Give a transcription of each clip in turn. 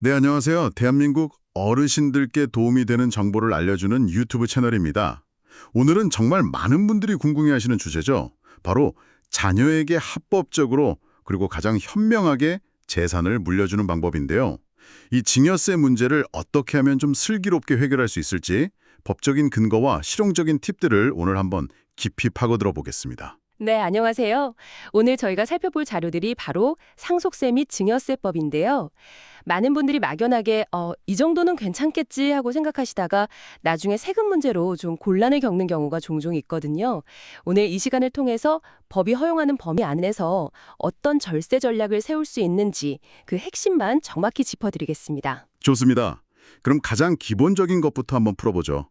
네, 안녕하세요. 대한민국 어르신들께 도움이 되는 정보를 알려주는 유튜브 채널입니다. 오늘은 정말 많은 분들이 궁금해하시는 주제죠. 바로 자녀에게 합법적으로 그리고 가장 현명하게 재산을 물려주는 방법인데요. 이 증여세 문제를 어떻게 하면 좀 슬기롭게 해결할 수 있을지 법적인 근거와 실용적인 팁들을 오늘 한번 깊이 파고들어 보겠습니다. 네, 안녕하세요. 오늘 저희가 살펴볼 자료들이 바로 상속세 및 증여세법인데요. 많은 분들이 막연하게 어, 이 정도는 괜찮겠지 하고 생각하시다가 나중에 세금 문제로 좀 곤란을 겪는 경우가 종종 있거든요. 오늘 이 시간을 통해서 법이 허용하는 범위 안에서 어떤 절세 전략을 세울 수 있는지 그 핵심만 정확히 짚어드리겠습니다. 좋습니다. 그럼 가장 기본적인 것부터 한번 풀어보죠.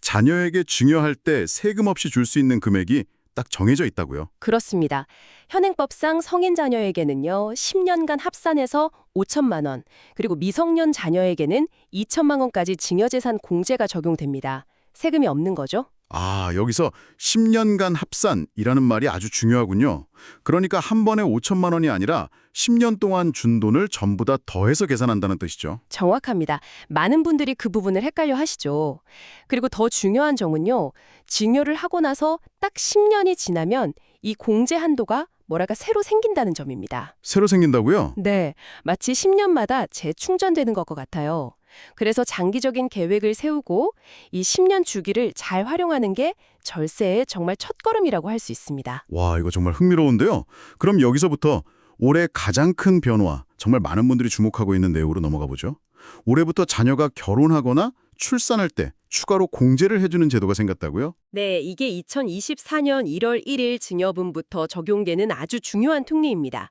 자녀에게 증여할 때 세금 없이 줄 수 있는 금액이 딱 정해져 있다고요. 그렇습니다. 현행법상 성인 자녀에게는요, 10년간 합산해서 5천만 원, 그리고 미성년 자녀에게는 2천만 원까지 증여재산 공제가 적용됩니다. 세금이 없는 거죠? 아, 여기서 10년간 합산이라는 말이 아주 중요하군요. 그러니까 한 번에 5천만 원이 아니라 10년 동안 준 돈을 전부 다 더해서 계산한다는 뜻이죠. 정확합니다. 많은 분들이 그 부분을 헷갈려 하시죠. 그리고 더 중요한 점은요, 증여를 하고 나서 딱 10년이 지나면 이 공제 한도가 뭐랄까 새로 생긴다는 점입니다. 새로 생긴다고요? 네, 마치 10년마다 재충전되는 것과 같아요. 그래서 장기적인 계획을 세우고 이 10년 주기를 잘 활용하는 게 절세의 정말 첫걸음이라고 할 수 있습니다. 와, 이거 정말 흥미로운데요. 그럼 여기서부터 올해 가장 큰 변화, 정말 많은 분들이 주목하고 있는 내용으로 넘어가 보죠. 올해부터 자녀가 결혼하거나 출산할 때 추가로 공제를 해주는 제도가 생겼다고요? 네, 이게 2024년 1월 1일 증여분부터 적용되는 아주 중요한 특례입니다.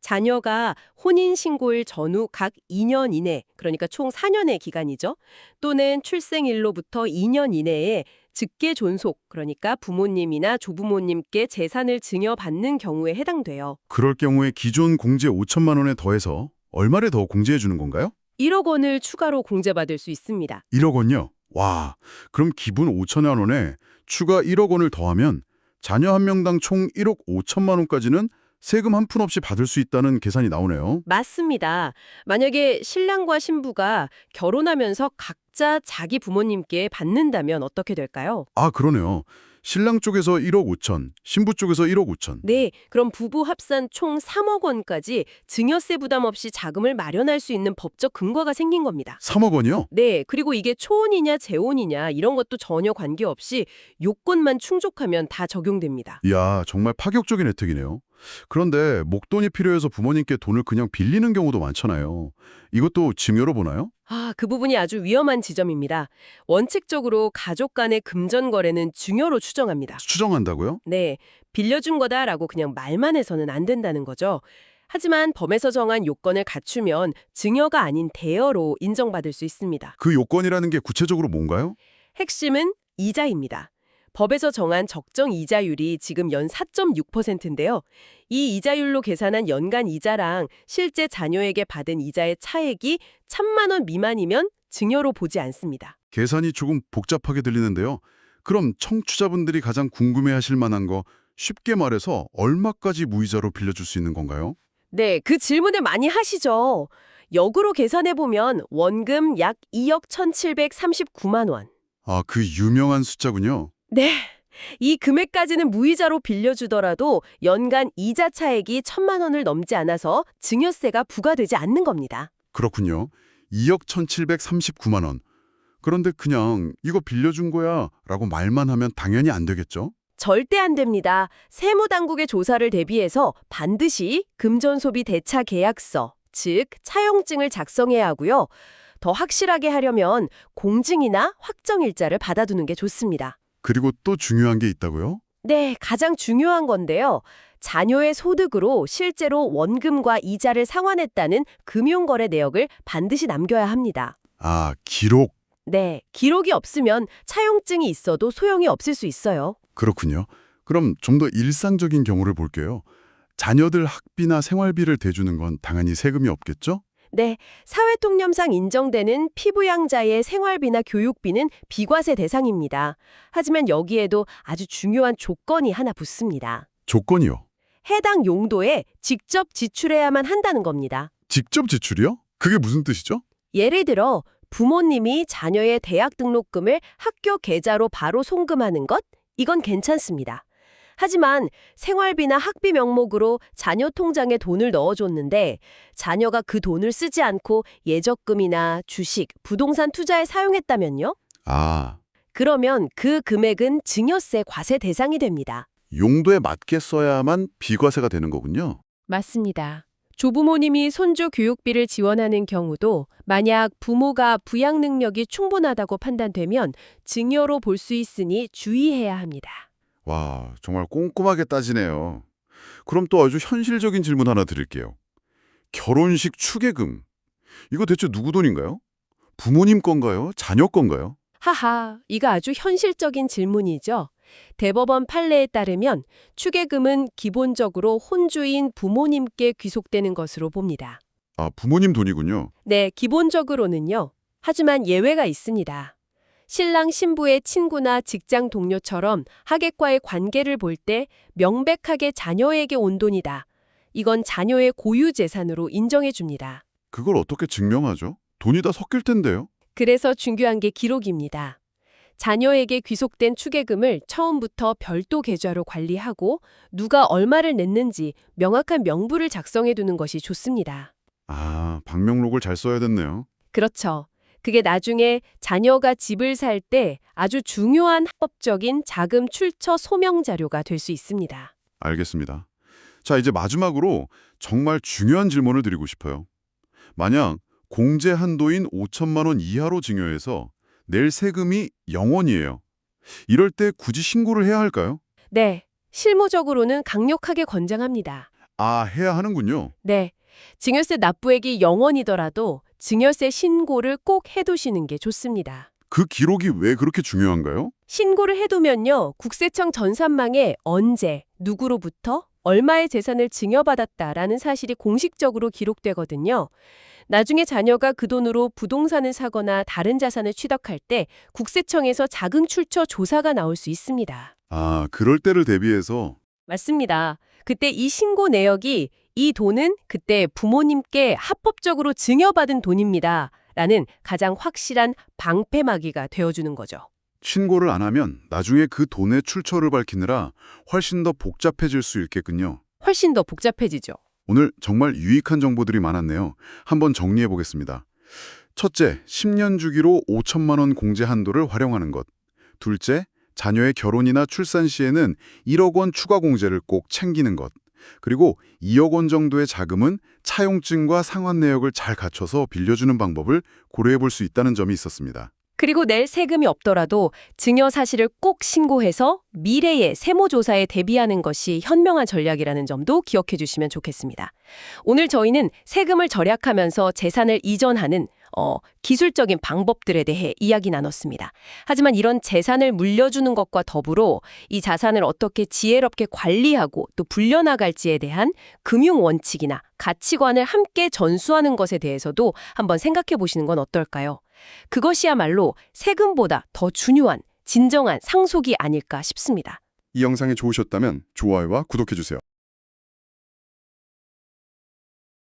자녀가 혼인신고일 전후 각 2년 이내, 그러니까 총 4년의 기간이죠. 또는 출생일로부터 2년 이내에 직계 존속, 그러니까 부모님이나 조부모님께 재산을 증여받는 경우에 해당돼요. 그럴 경우에 기존 공제 5천만 원에 더해서 얼마를 더 공제해 주는 건가요? 1억 원을 추가로 공제받을 수 있습니다. 1억 원요? 와, 그럼 기본 5천만 원에 추가 1억 원을 더하면 자녀 한 명당 총 1억 5천만 원까지는 세금 한 푼 없이 받을 수 있다는 계산이 나오네요. 맞습니다. 만약에 신랑과 신부가 결혼하면서 각자 자기 부모님께 받는다면 어떻게 될까요? 아, 그러네요. 신랑 쪽에서 1억 5천, 신부 쪽에서 1억 5천. 네, 그럼 부부 합산 총 3억 원까지 증여세 부담 없이 자금을 마련할 수 있는 법적 근거가 생긴 겁니다. 3억 원이요? 네, 그리고 이게 초혼이냐 재혼이냐 이런 것도 전혀 관계없이 요건만 충족하면 다 적용됩니다. 이야, 정말 파격적인 혜택이네요. 그런데 목돈이 필요해서 부모님께 돈을 그냥 빌리는 경우도 많잖아요. 이것도 증여로 보나요? 아, 그 부분이 아주 위험한 지점입니다. 원칙적으로 가족 간의 금전 거래는 증여로 추정합니다. 추정한다고요? 네, 빌려준 거다라고 그냥 말만 해서는 안 된다는 거죠. 하지만 범에서 정한 요건을 갖추면 증여가 아닌 대여로 인정받을 수 있습니다. 그 요건이라는 게 구체적으로 뭔가요? 핵심은 이자입니다. 법에서 정한 적정 이자율이 지금 연 4.6%인데요. 이 이자율로 계산한 연간 이자랑 실제 자녀에게 받은 이자의 차액이 1천만 원 미만이면 증여로 보지 않습니다. 계산이 조금 복잡하게 들리는데요. 그럼 청취자분들이 가장 궁금해하실 만한 거 쉽게 말해서 얼마까지 무이자로 빌려줄 수 있는 건가요? 네, 그 질문을 많이 하시죠. 역으로 계산해보면 원금 약 2억 1,739만 원. 아, 그 유명한 숫자군요. 네. 이 금액까지는 무이자로 빌려주더라도 연간 이자 차액이 천만 원을 넘지 않아서 증여세가 부과되지 않는 겁니다. 그렇군요. 2억 1,739만 원. 그런데 그냥 이거 빌려준 거야 라고 말만 하면 당연히 안 되겠죠? 절대 안 됩니다. 세무당국의 조사를 대비해서 반드시 금전소비 대차 계약서, 즉 차용증을 작성해야 하고요. 더 확실하게 하려면 공증이나 확정일자를 받아두는 게 좋습니다. 그리고 또 중요한 게 있다고요? 네, 가장 중요한 건데요. 자녀의 소득으로 실제로 원금과 이자를 상환했다는 금융거래 내역을 반드시 남겨야 합니다. 아, 기록. 네, 기록이 없으면 차용증이 있어도 소용이 없을 수 있어요. 그렇군요. 그럼 좀 더 일상적인 경우를 볼게요. 자녀들 학비나 생활비를 대주는 건 당연히 세금이 없겠죠? 네, 사회통념상 인정되는 피부양자의 생활비나 교육비는 비과세 대상입니다. 하지만 여기에도 아주 중요한 조건이 하나 붙습니다. 조건이요. 해당 용도에 직접 지출해야만 한다는 겁니다. 직접 지출이요? 그게 무슨 뜻이죠? 예를 들어 부모님이 자녀의 대학 등록금을 학교 계좌로 바로 송금하는 것? 이건 괜찮습니다. 하지만 생활비나 학비 명목으로 자녀 통장에 돈을 넣어줬는데 자녀가 그 돈을 쓰지 않고 예적금이나 주식, 부동산 투자에 사용했다면요? 아, 그러면 그 금액은 증여세 과세 대상이 됩니다. 용도에 맞게 써야만 비과세가 되는 거군요. 맞습니다. 조부모님이 손주 교육비를 지원하는 경우도 만약 부모가 부양 능력이 충분하다고 판단되면 증여로 볼 수 있으니 주의해야 합니다. 와, 정말 꼼꼼하게 따지네요. 그럼 또 아주 현실적인 질문 하나 드릴게요. 결혼식 추계금. 이거 대체 누구 돈인가요? 부모님 건가요? 자녀 건가요? 하하, 이거 아주 현실적인 질문이죠. 대법원 판례에 따르면 추계금은 기본적으로 혼주인 부모님께 귀속되는 것으로 봅니다. 아, 부모님 돈이군요. 네, 기본적으로는요. 하지만 예외가 있습니다. 신랑 신부의 친구나 직장 동료처럼 하객과의 관계를 볼 때 명백하게 자녀에게 온 돈이다. 이건 자녀의 고유 재산으로 인정해 줍니다. 그걸 어떻게 증명하죠? 돈이 다 섞일 텐데요. 그래서 중요한 게 기록입니다. 자녀에게 귀속된 추계금을 처음부터 별도 계좌로 관리하고 누가 얼마를 냈는지 명확한 명부를 작성해 두는 것이 좋습니다. 아, 방명록을 잘 써야 됐네요. 그렇죠. 그게 나중에 자녀가 집을 살 때 아주 중요한 합법적인 자금 출처 소명 자료가 될 수 있습니다. 알겠습니다. 자, 이제 마지막으로 정말 중요한 질문을 드리고 싶어요. 만약 공제 한도인 5천만 원 이하로 증여해서 낼 세금이 0원이에요. 이럴 때 굳이 신고를 해야 할까요? 네, 실무적으로는 강력하게 권장합니다. 아, 해야 하는군요. 네, 증여세 납부액이 0원이더라도 증여세 신고를 꼭 해두시는 게 좋습니다. 그 기록이 왜 그렇게 중요한가요? 신고를 해두면요, 국세청 전산망에 언제, 누구로부터, 얼마의 재산을 증여받았다라는 사실이 공식적으로 기록되거든요. 나중에 자녀가 그 돈으로 부동산을 사거나 다른 자산을 취득할 때 국세청에서 자금 출처 조사가 나올 수 있습니다. 아, 그럴 때를 대비해서 맞습니다. 그때 이 신고 내역이 이 돈은 그때 부모님께 합법적으로 증여받은 돈입니다. 라는 가장 확실한 방패막이가 되어주는 거죠. 신고를 안 하면 나중에 그 돈의 출처를 밝히느라 훨씬 더 복잡해질 수 있겠군요. 훨씬 더 복잡해지죠. 오늘 정말 유익한 정보들이 많았네요. 한번 정리해 보겠습니다. 첫째, 10년 주기로 5천만 원 공제 한도를 활용하는 것. 둘째, 자녀의 결혼이나 출산 시에는 1억 원 추가 공제를 꼭 챙기는 것. 그리고 2억 원 정도의 자금은 차용증과 상환 내역을 잘 갖춰서 빌려주는 방법을 고려해 볼 수 있다는 점이 있었습니다. 그리고 낼 세금이 없더라도 증여 사실을 꼭 신고해서 미래의 세무조사에 대비하는 것이 현명한 전략이라는 점도 기억해 주시면 좋겠습니다. 오늘 저희는 세금을 절약하면서 재산을 이전하는 어, 기술적인 방법들에 대해 이야기 나눴습니다. 하지만 이런 재산을 물려주는 것과 더불어 이 자산을 어떻게 지혜롭게 관리하고 또 불려나갈지에 대한 금융 원칙이나 가치관을 함께 전수하는 것에 대해서도 한번 생각해 보시는 건 어떨까요? 그것이야말로 세금보다 더 중요한 진정한 상속이 아닐까 싶습니다. 이 영상이 좋으셨다면 좋아요와 구독해주세요.